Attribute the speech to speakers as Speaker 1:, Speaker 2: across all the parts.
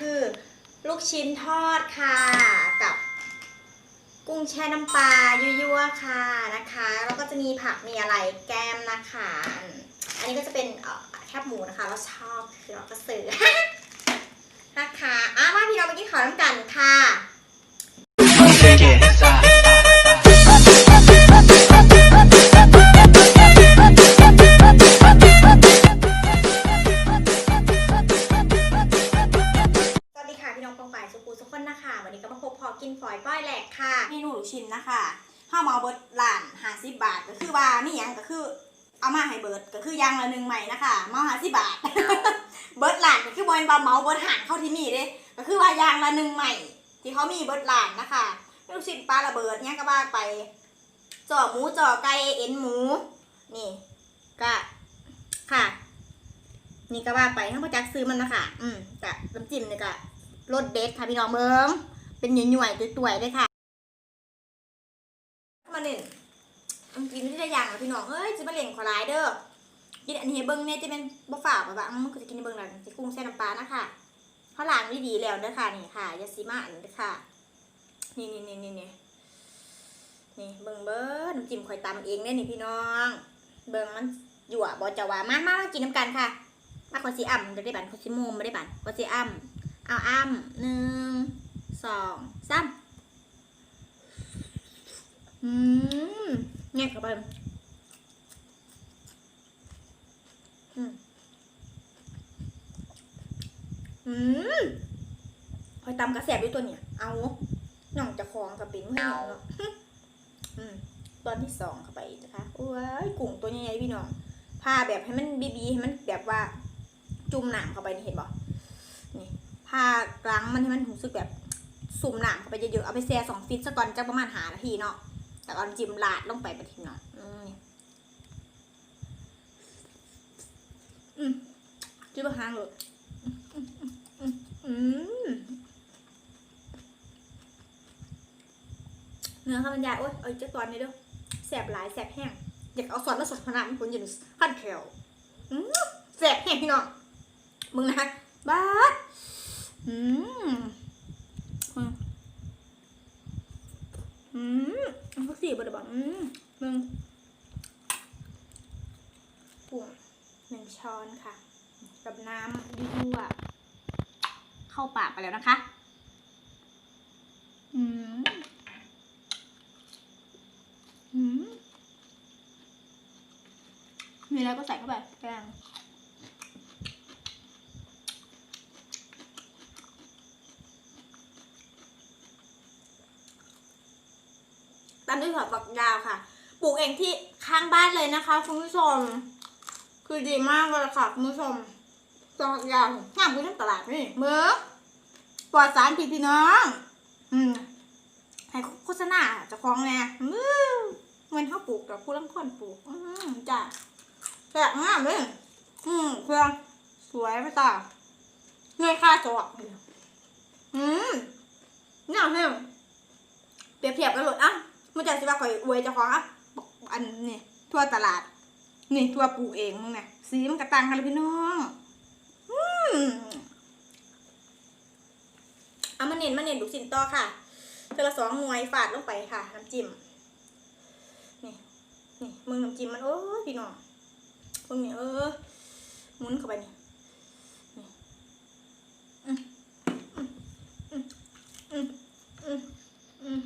Speaker 1: คือ ลูกชิ้นทอดค่ะ กับกุ้งแช่น้ำปลายั่วๆค่ะนะคะ แล้วก็จะมีผักมีอะไรแก้มนะคะ อันนี้ก็จะเป็นแคบหมูนะคะ เราชอบคือเราก็ซื้อนะคะอะมาพี่เราไปกินข้าวน้ำกันค่ะ กินฝอยป้อยแหลกค่ะ เมนูลูกชิ้นนะคะข้าวเมาเบิร์ดหลานหาสิบบาท ก็คือว่าไม่ยังก็คือเอามาให้เบิร์ดก็คือยางละหนึ่งใหม่นะคะเมาหาสิบบาท เบิร์ดหลานก็คือบอลบาเมาเบิร์ดหานเข้าที่นี่เด้ก็คือว่ายางละหนึ่งใหม่ ที่เขามีเบิร์ดหลานนะคะลูกชิ้นปลาระเบิดเนี่ยก็ว่าไปจ่อหมูจ่อไก่เอ็นหมู นี่ ก็ค่ะ นี่ก็ว่าไปถ้าพ่อจักซื้อมันนะคะอืมกะน้ำจิ้มเนี่ยก็รสเด็ดค่ะพี่น้องเบิ้ง เป็นหน่วยๆตัวยๆเลยค่ะ มาเล่นมันกินที่ได้อย่างละพี่น้องเอ้ยจะมาเล่นขอร้ายเด้อกินอันนี้เบิ้งเนี่ยจะเป็นบ่ฝากแบบว่าอืมก็จะกินเบิ้งหลังจะกุ้งแช่น้ำปลานะคะเขาล้างดีๆแล้วเด้อค่ะนี่ค่ะยาสีมาอันนี้เด้อค่ะ นี่นี่นี่นี่นี่นี่เบิ้งเบิ้งน้ำจิ้มคอยตำเองเนี่ยนี่พี่น้อง เบิ้งมันหยั่วบอจะว่ามามามากินน้ำกันค่ะ มาขอสีอ่ำได้บันขอสีมุมไม่ได้บันขอสีอ่ำเอาอ่ำหนึ่ง สองสามอืมแงกเข้าไปอืมอืมคอยตำกระแสบด้วยตัวเนี่ย เอาน่องจะคลองกับปิ้งให้หน่องเนาะอืมตอนที่สองเข้าไปนะคะโอ้ยกุ้งตัวใหญ่ๆพี่น้องพาแบบให้มันบีบีให้มันแบบว่าจุ่มหนามเข้าไปนี่เห็นบ่นี่พากลางมันให้มันรู้สึกแบบ สุ่มหนามเข้าไปเยอะๆ เอาไปแช่สองฟิตซะก่อนจักประมาณหานาทีเนาะแต่ก่อนจิ้มลาดลงไปประทิมเนาะอืมนี่อืมจิ้มหางเลยอืมอืมอืมเนื้อข้าวมันยายโอ๊ยเอาอีกจักตอนนี้ด้อแสบหลายแสบแห้งอยากเอาซอสแล้วสดขนาดมันคนอยู่ในพันแคลอืมแสบแห้งพี่น้องมึงนะบ้าอืมอืมอืมพักสี่บไดบอกอืมมึงปุ่งหนึ่งช้ อนค่ะ กับน้ำยั่วๆเข้าปากไปแล้วนะคะ อืม อืม มีอะไรก็ใส่เข้าไปแกงตามด้วยถั่วฝักยาวค่ะ ปลูกเองที่ข้างบ้านเลยนะคะ คุณผู้ชม คือดีมากเลยค่ะคุณผู้ชมถั่วฝักยาวง่ามคุณทั้งตลาดนี่เมื่อปลอดสารพิษพี่น้อง อืมให้โฆษณาเจะคล้าของแน่มือเงินเขาปลูกกับผู้ลังคนปลูก อืมจ้ะแปลกงามเลยอืมเครื่องสวยไปต่อเงยค่าจอกอืมเนี่ยเพื่อนเปรียบเทียบกันเลยอะมันจะสิว่าข่อยอวยเจ้าของอะบอกอันนี่ทั่วตลาด นี่ตัวปูเองมึงเนี่ยสีมันกระตังกันเลยพี่น้องอืมเอามาเน้นมาเน้นลูกชิ้นต่อค่ะเทอละสองมวยฝาดลงไปค่ะ น้ำจิ้มนี่นี่มึงน้ำจิ้มมันโอ้พี่น้องมึงเนี่ยเออหมุนเข้าไปนี่อืมอืมอืมอืมอืมอืม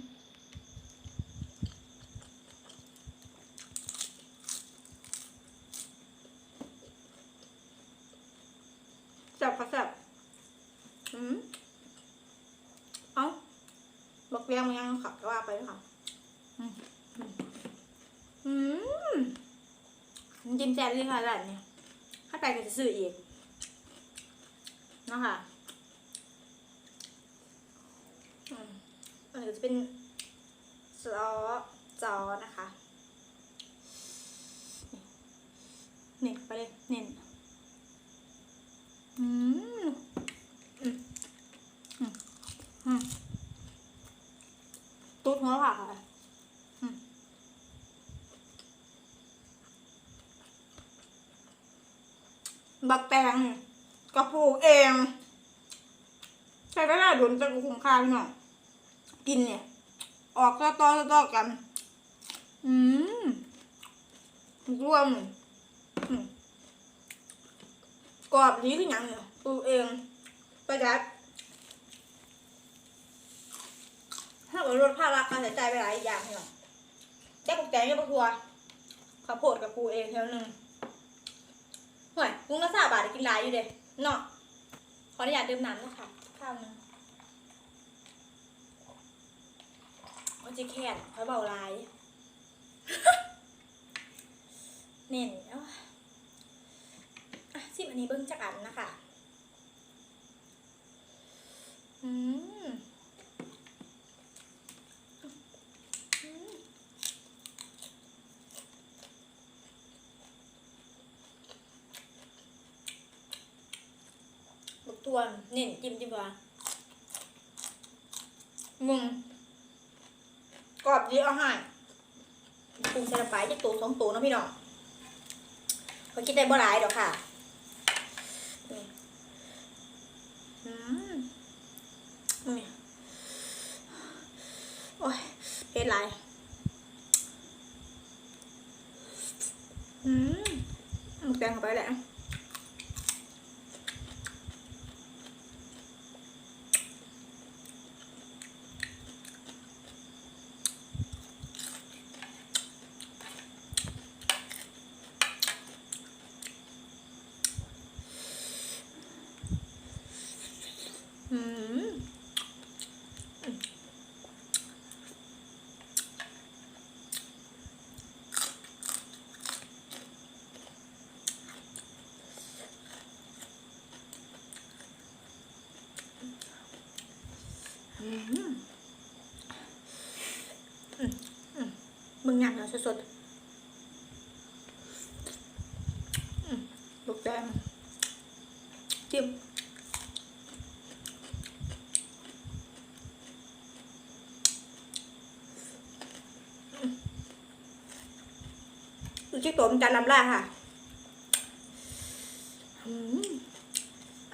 Speaker 1: แบค่ะแซ่บอืมเอ้าบอกเรียงมันยังขับก็ว่าไปด้วยค่ะอืมอืมอืมจิ้มแซ่บเลยค่ะร้านนี้ถ้าไปก็จะซื้ออีกนะคะอืมอันนี้จะเป็นซอสจอนะคะ เน้นไปเลย เน้น ตุ๊ดหัวผักค่ะอืมบักแตงกระปูเอง ใช้เวลาโดนจะคุ้มค่าพี่น้องกินเนี่ย ออกต่อต่อต่อกัน อืมรวมอืม กรอบดีขึ้นยังเนี่ยปลูกเองประหยัดถ้าเกิดลดภาระการใช้จ่ายไปหลายอย่างพี่น้องแจ้ปลูกแตงกับปลูกทัวข้าวโพดกับปูเองเท่านึงห่วยลุงละสาบาทได้กินหลายอยู่เด้เนาะขออนุญาตดื่มน้ำนะคะข้าวหนึงมันจะแค้นเขาเบาลายเน่นเอ้า อะสิบอันนี้เบิ้งจักอันนะคะอืมอืมลูกตัวเน่นจิ้มจิ้มว่ามึงกรอบดีเอาให้ปรุงใส่ลงไปจะตัวสองตัวเนาะพี่น้องเขาคิดได้บ่หลายดอกค่ะนี่อืม นี่โอ้ยเผ็ดหลายอืมหมกแดงเข้าไปแหละ มอืมอืมอืมมึงงานเราสดๆอืมลูกแดงจิ้ม ดูชิคโตมนจานลำล่าค่ะ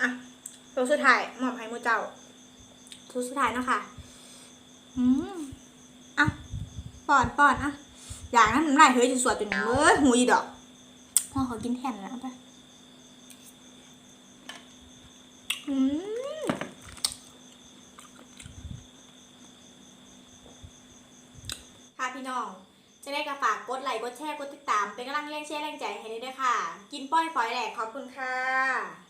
Speaker 1: อะตัวสุดท้ายมอบให้หมูเจ้าตัวสุดท้ายเนาะคะอืมอะป้อนป้อนอะอย่างนั้นน้ำลายเฮ้ยจะสวดจนเมื่อหูยดอกพ่อขากินแทนแล้วไปอืมค่ะพี่น้อง จะได้กระฝากกดไลค์กดแชร์กดติดตาม เป็นกำลังแรงเชียร์แรงใจให้ด้วยค่ะ กินป้อยฝอยแหลกขอบคุณค่ะ